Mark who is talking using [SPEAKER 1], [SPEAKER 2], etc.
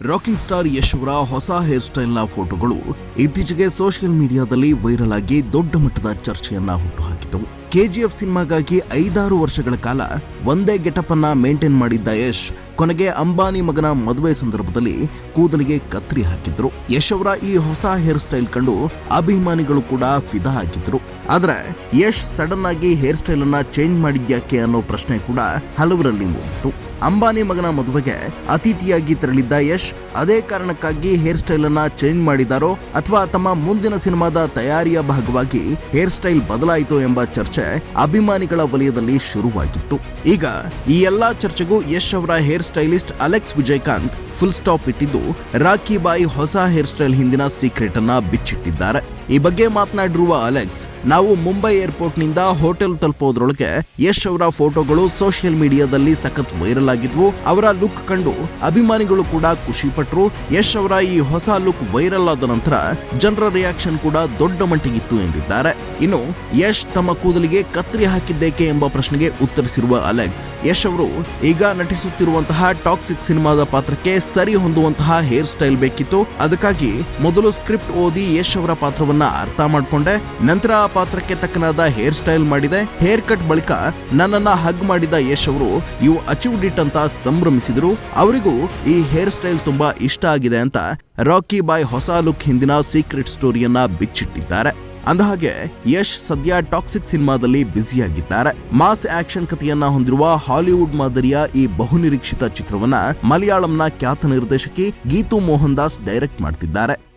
[SPEAKER 1] Rocking star Yash ಅವರ ಹೊಸ hair ಸ್ಟೈಲ್ನ ಫೋಟೋಗಳು ಇತ್ತೀಚೆಗೆ ಸೋಷಿಯಲ್ ಮೀಡಿಯಾದಲ್ಲಿ ವೈರಲ್ ಆಗಿ ದೊಡ್ಡ ಮಟ್ಟದ ಚರ್ಚೆಯನ್ನ ಹುಟ್ಟುಹಾಕಿದ್ದವು. ಕೆಜಿಎಫ್ ಸಿನಿಮಾಗಾಗಿ ಐದಾರು ವರ್ಷಗಳ ಕಾಲ ಒಂದೇ ಗೆಟಪ್ ಅನ್ನ ಮೇಂಟೈನ್ ಮಾಡಿದ್ದ ಯಶ್ ಕೊನೆಗೆ ಅಂಬಾನಿ ಮಗನ ಮದುವೆ ಸಂದರ್ಭದಲ್ಲಿ ಕೂದಲಿಗೆ ಕತ್ರಿ ಹಾಕಿದ್ರು. ಯಶ್ ಅವರ ಈ ಹೊಸ ಹೇರ್ ಸ್ಟೈಲ್ ಕಂಡು ಅಭಿಮಾನಿಗಳು ಕೂಡ ಫಿದಾ ಹಾಕಿದ್ರು ಆದ್ರೆ ಯಶ್ ಸಡನ್ ಆಗಿ ಹೇರ್ ಸ್ಟೈಲ್ ಅನ್ನ ಚೇಂಜ್ ಮಾಡಿದ್ಯಾಕೆ ಅನ್ನೋ ಪ್ರಶ್ನೆ ಕೂಡ ಹಲವರಲ್ಲಿ ಮೂಡಿತ್ತು. ಅಂಬಾನಿ ಮಗನ ಮದುವೆಗೆ ಅತಿಥಿಯಾಗಿ ತೆರಳಿದ್ದ ಯಶ್ ಅದೇ ಕಾರಣಕ್ಕಾಗಿ ಹೇರ್ ಸ್ಟೈಲ್ ಅನ್ನ ಚೇಂಜ್ ಮಾಡಿದಾರೋ ಅಥವಾ ತಮ್ಮ ಮುಂದಿನ ಸಿನಿಮಾದ ತಯಾರಿಯ ಭಾಗವಾಗಿ ಹೇರ್ ಸ್ಟೈಲ್ ಬದಲಾಯಿತು ಎಂಬ ಚರ್ಚೆ ಅಭಿಮಾನಿಗಳ ವಲಯದಲ್ಲಿ ಶುರುವಾಗಿತ್ತು. ಈಗ ಈ ಎಲ್ಲಾ ಚರ್ಚೆಗೂ ಯಶ್ ಅವರ hair stylist Alex Vijayakanth full stop ಇಟ್ಟಿದ್ದು ರಾಖಿ ಬಾಯಿ ಹೊಸ ಹೇರ್ ಸ್ಟೈಲ್ ಹಿಂದಿನ ಸೀಕ್ರೆಟ್ ಅನ್ನ ಬಿಚ್ಚಿಟ್ಟಿದ್ದಾರೆ. ಈ ಬಗ್ಗೆ ಮಾತನಾಡಿರುವ ಅಲೆಕ್ಸ್, ನಾವು ಮುಂಬೈ ಏರ್ಪೋರ್ಟ್ನಿಂದ ಹೋಟೆಲ್ ತಲುಪೋದ್ರೊಳಗೆ ಯಶ್ ಅವರ ಫೋಟೋಗಳು ಸೋಷಿಯಲ್ ಮೀಡಿಯಾದಲ್ಲಿ ಸಖತ್ ವೈರಲ್ ಆಗಿದ್ವು. ಅವರ ಲುಕ್ ಕಂಡು ಅಭಿಮಾನಿಗಳು ಕೂಡ ಖುಷಿ ಯಶ್ ಅವರ ಈ ಹೊಸ ಲುಕ್ ವೈರಲ್ ಆದ ನಂತರ ಜನರ ರಿಯಾಕ್ಷನ್ ಕೂಡ ದೊಡ್ಡ ಮಟ್ಟಿಗಿತ್ತು ಎಂದಿದ್ದಾರೆ. ಇನ್ನು ಯಶ್ ತಮ್ಮ ಕೂದಲಿಗೆ ಕತ್ತರಿ ಹಾಕಿದ್ದೇಕೆ ಎಂಬ ಪ್ರಶ್ನೆಗೆ ಉತ್ತರಿಸಿರುವ ಅಲೆಕ್ಸ್, ಯಶ್ ಅವರು ಈಗ ನಟಿಸುತ್ತಿರುವಂತಹ ಟಾಕ್ಸಿಕ್ ಸಿನಿಮಾದ ಪಾತ್ರಕ್ಕೆ ಸರಿ ಹೊಂದುವಂತಹ ಹೇರ್ ಸ್ಟೈಲ್ ಬೇಕಿತ್ತು. ಅದಕ್ಕಾಗಿ ಮೊದಲು ಸ್ಕ್ರಿಪ್ಟ್ ಓದಿ ಯಶ್ ಅವರ ಪಾತ್ರವನ್ನ ಅರ್ಥ ಮಾಡ್ಕೊಂಡೆ. ನಂತರ ಆ ಪಾತ್ರಕ್ಕೆ ತಕ್ಕನಾದ ಹೇರ್ ಸ್ಟೈಲ್ ಮಾಡಿದೆ. ಹೇರ್ ಕಟ್ ಬಳಿಕ ನನ್ನನ್ನ ಹಗ್ ಮಾಡಿದ ಯಶ್ ಅವರು ಇವು ಅಚೀವ್ಡ್ ಇಟ್ ಅಂತ ಸಂಭ್ರಮಿಸಿದ್ರು. ಅವರಿಗೂ ಈ ಹೇರ್ ಸ್ಟೈಲ್ ತುಂಬಾ ಇಷ್ಟ ಆಗಿದೆ ಅಂತ ರಾಕಿ ಬಾಯ್ ಹೊಸ ಲುಕ್ ಹಿಂದಿನ ಸೀಕ್ರೆಟ್ ಸ್ಟೋರಿಯನ್ನ ಬಿಚ್ಚಿಟ್ಟಿದ್ದಾರೆ. ಅಂದಹಾಗೆ, ಯಶ್ ಸದ್ಯ ಟಾಕ್ಸಿಕ್ ಸಿನಿಮಾದಲ್ಲಿ ಬ್ಯುಸಿಯಾಗಿದ್ದಾರೆ. ಮಾಸ್ ಆಕ್ಷನ್ ಕಥೆಯನ್ನ ಹೊಂದಿರುವ ಹಾಲಿವುಡ್ ಮಾದರಿಯ ಈ ಬಹುನಿರೀಕ್ಷಿತ ಚಿತ್ರವನ್ನ ಮಲಯಾಳಂನ ಖ್ಯಾತ ನಿರ್ದೇಶಕಿ ಗೀತು ಮೋಹನ್ ದಾಸ್ ಡೈರೆಕ್ಟ್ ಮಾಡ್ತಿದ್ದಾರೆ.